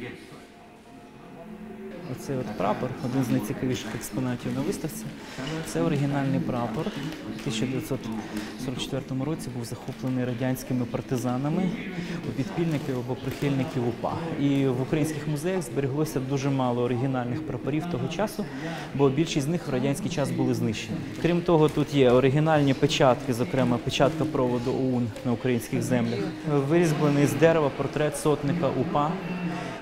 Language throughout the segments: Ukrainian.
created. Оцей от прапор, один з найцікавіших експонатів на виставці. Це оригінальний прапор. У 1944 році був захоплений радянськими партизанами у підпільників або прихильників УПА. І в українських музеях збереглося дуже мало оригінальних прапорів того часу, бо більшість з них в радянський час були знищені. Крім того, тут є оригінальні печатки, зокрема печатка проводу ОУН на українських землях. Вирізблений з дерева портрет сотника УПА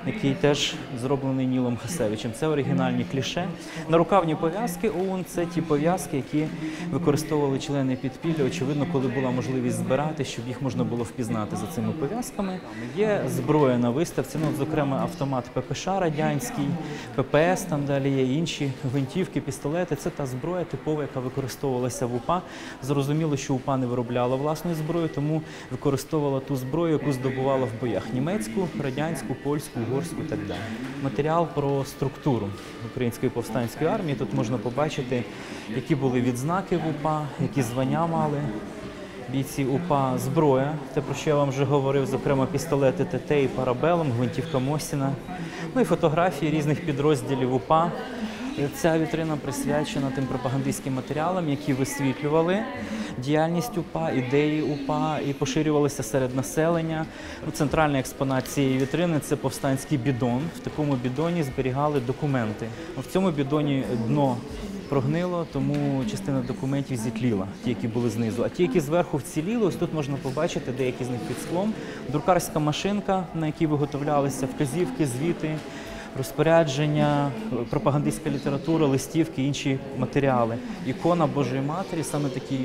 який теж зроблений Нілом Хасевичем. Це оригінальні кліше. Нарукавні пов'язки ОУН це ті пов'язки, які використовували члени підпілля. Очевидно, коли була можливість збирати, щоб їх можна було впізнати за цими пов'язками. Є зброя на виставці, ну, зокрема, автомат ППШ радянський, ППС там далі є інші гвинтівки, пістолети. Це та зброя типова, яка використовувалася в УПА. Зрозуміло, що УПА не виробляла власної зброї, тому використовувала ту зброю, яку здобувала в боях німецьку, радянську, польську, угорську і так далі. Матеріал про структуру української повстанської армії. Тут можна побачити, які були відзнаки в УПА, які звання мали. Бійці УПА зброя, те про що я вам вже говорив, зокрема пістолети ТТ і парабелом, гвинтівка Мосіна, ну і фотографії різних підрозділів УПА. Ця вітрина присвячена тим пропагандистським матеріалам, які висвітлювали діяльність упа, ідеї упа і поширювалися серед населення. Центральний експонат цієї вітрини це повстанський бідон. В такому бідоні зберігали документи. В цьому бідоні дно прогнило, тому частина документів зітліла, ті, які були знизу. А ті, які зверху вціліли, ось тут можна побачити, деякі з них під склом. Друкарська машинка, на якій виготовлялися вказівки, звіти розпорядження, пропагандистська література, листівки, інші матеріали. Ікона Божої Матері, саме такі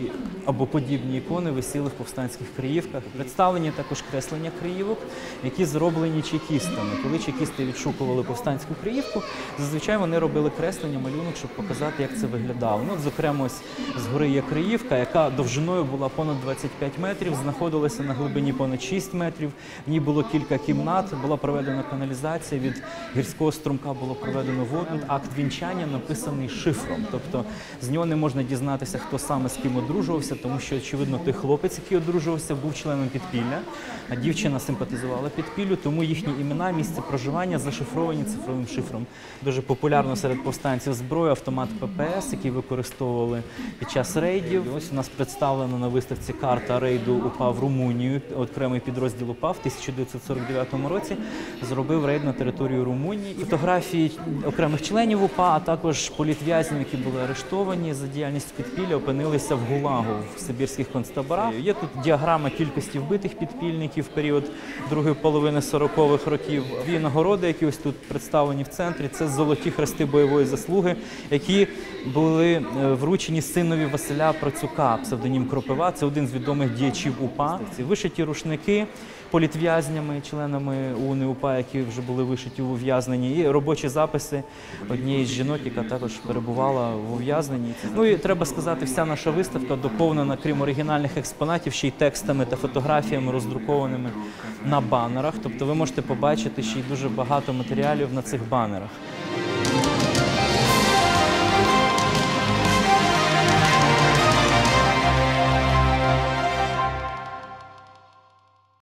або подібні ікони висіли в повстанських криївках. Представлені також креслення криївок, які зроблені чекістами. Коли чекісти відшукували повстанську криївку, зазвичай вони робили креслення, малюнок, щоб показати, як це виглядало. Ну, от, зокрема, ось з гори є криївка, яка довжиною була понад 25 метрів, знаходилася на глибині понад 6 метрів. В ній було кілька кімнат, була проведена каналізація від гірського струмка було проведено водний акт вінчання, написаний шифром. Тобто з нього не можна дізнатися, хто саме з ким одружувався, тому що очевидно той хлопець, який одружувався, був членом підпілля, а дівчина симпатизувала підпіллю, тому їхні імена, місце проживання зашифровані цифровим шифром. Дуже популярно серед повстанців зброя, автомат ППС, який використовували під час рейдів. Ось у нас представлена на виставці карта рейду УПА в Румунію. Окремий підрозділ УПА в 1949 році зробив рейд на територію Румунії. Фотографії окремих членів УПА, а також політв'язнів, які були арештовані за діяльність підпілля, опинилися в ГУЛАГу в сибірських концтаборах. Є тут діаграма кількості вбитих підпільників в період другої половини 40-х років. Дві нагороди, які ось тут представлені в центрі, це золоті хрести бойової заслуги, які були е, вручені синові Василя Процюка, псевдонім Кропива. Це один з відомих діячів УПА. Ці вишиті рушники політв'язнями, членами УНИ УПА, які вже були вишиті у ув'язненні, і робочі записи однієї з жінок, яка також перебувала в ув'язненні. Ну і треба сказати, вся наша виставка доповнена, крім оригінальних експонатів, ще й текстами та фотографіями, роздрукованими на банерах. Тобто ви можете побачити ще й дуже багато матеріалів на цих банерах.